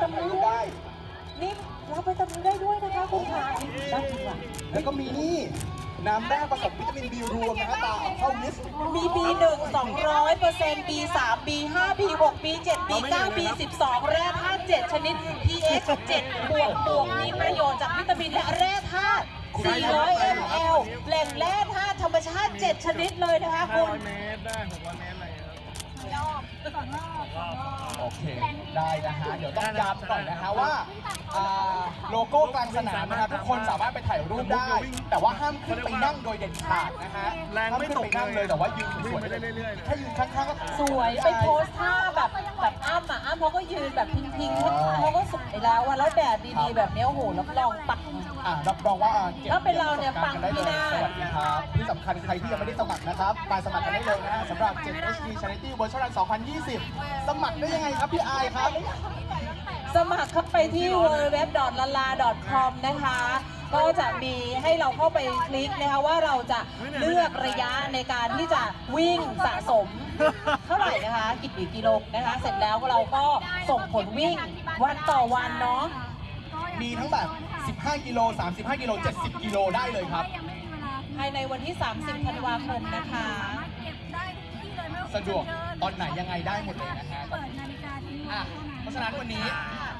ตรงนู้นได้ นี่เราไปตรงนู้นได้ด้วยนะคะคุณขาน่ากินว่ะแล้วก็มีนี่น้ำแร่ผสมวิตามินบีรวมนะฮะตาเอาเข้าลิสต์มี B1 200เปอร์เซ็นต์ B3 B5 B6 B7 B9 B12 แร่ธาตุ7ชนิด pH 7บวกบวกมีประโยชน์จากวิตามินและแร่ธาตุ400 ml แหล่งแร่ธาตุธรรมชาติ 7 ชนิดเลยนะคะคุณ500เมตรได้600เมตรอะไรอย่างเงี้ยครับโอ เค ได้นะฮะ เดี๋ยวต้องย้ำหน่อยนะฮะว่าอ่าโลโก้กลางสนามนะครับทุกคนสามารถไปถ่ายรูปได้ แต่ว่าห้ามขึ้นไปนั่งโดยเด็ดขาดนะฮะแรงห้ามไม่ขึ้นตไปกนั่งเลย แต่ว่ายืนสวยๆวิ่งไปเรื่อยๆเลยถ้ายืนข้างๆก็สวย ไปโพสท่าแบบแบบอ้ำอะอ้ำเขาก็ยืนแบบพิงๆข้างๆเขาก็สวยแล้วอะแล้วแดดดีๆแบบเนี้ยโอ้โหรับรองปังอ่ารับรองว่าอ่าก็บถ้าเป็นเราเนี่ยประสบการณ์กันได้เลยปังที่หน้ คัญใครที่ยังไม่ได้สมัครนะครับมาสมัครกันได้เลยนะฮะสำหรับ 7 HD Charity Virtual Run 2020 สมัครได้ยังไงครับพี่อายครับ สมัครเข้าไปที่ www.lala.com นะคะ ก็จะมีให้เราเข้าไปคลิกนะคะว่าเราจะเลือกระยะในการที่จะวิ่งสะสม เท่าไหร่นะคะกี่กิโลนะคะ เสร็จแล้วเราก็ส่งผลวิ่งวันต่อวันเนาะมีทั้งแบบ 15 กิโล 35 กิโล 70 กิโลได้เลยครับ ภายในวันที่ 30 ธันวาคมนะคะสะดวกตอนไหนยังไงได้หมดเลยนะฮะเปิดนาฬิกาที่นี่อะเพราะฉะนั้นวันนี้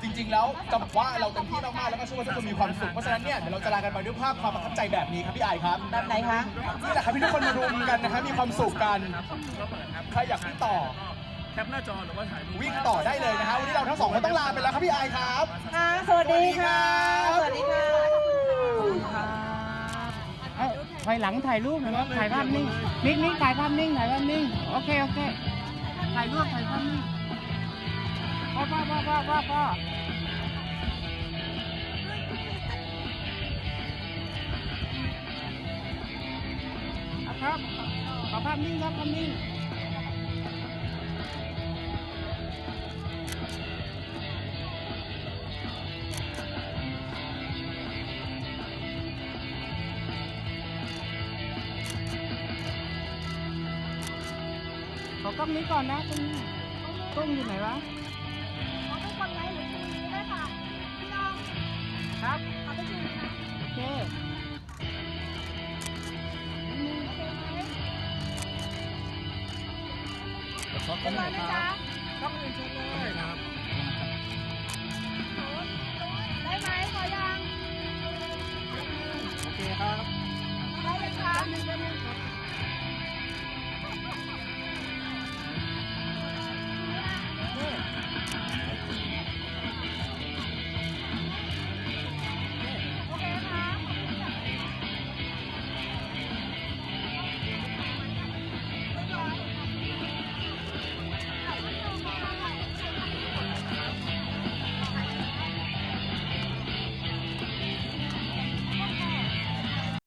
จริง ๆ แล้วจะบอกว่าเราเต็มที่มากๆแล้วก็เชื่อว่าทุกคนมีความสุข เพราะฉะนั้นเนี่ยเดี๋ยวเราจะลากันไปด้วยภาพความประทับใจแบบนี้ครับพี่ไอายครับแบบไหนคะ นี่แหละครับที่ทุกคนมารวมกันนะฮะมีความสุขกันครับก็เปิดครับใครอยากวิ่งต่อ แคปหน้าจอหรือว่าถ่ายรูป วิ่งต่อได้เลยนะฮะวันนี้เราทั้งสองคนต้องลาไปแล้วครับพี่ไอายครับ ค่ะ สวัสดีค่ะ สวัสดีค่ะ เอ้าถอยหลังถ่ายรูปหน่อยนะถ่ายภาพนิ่งนิ่งนิ่งถ่ายภาพนิ่งถ่ายภาพนิ่งโอเคโอเคถ่ายรูปถ่ายภาพนิ่งพ่อพ่อพ่อพ่อพ่อพ่อครับขอภาพนิ่งครับภาพนิ่ง อกล้องนี้ก่อนนะตรงนี้กล้องอยู่ไหนวะขอไปกดไลค์หรือชูนี้ด้วยค่ะพี่น้องครับขอไปชูนี้นะโอเคโอเคไหมเรียบร้อยไหมจ๊ะกล้องอื่นชิญเลยครับได้ไหมขอยังโอเคครับได้เลยค่ะ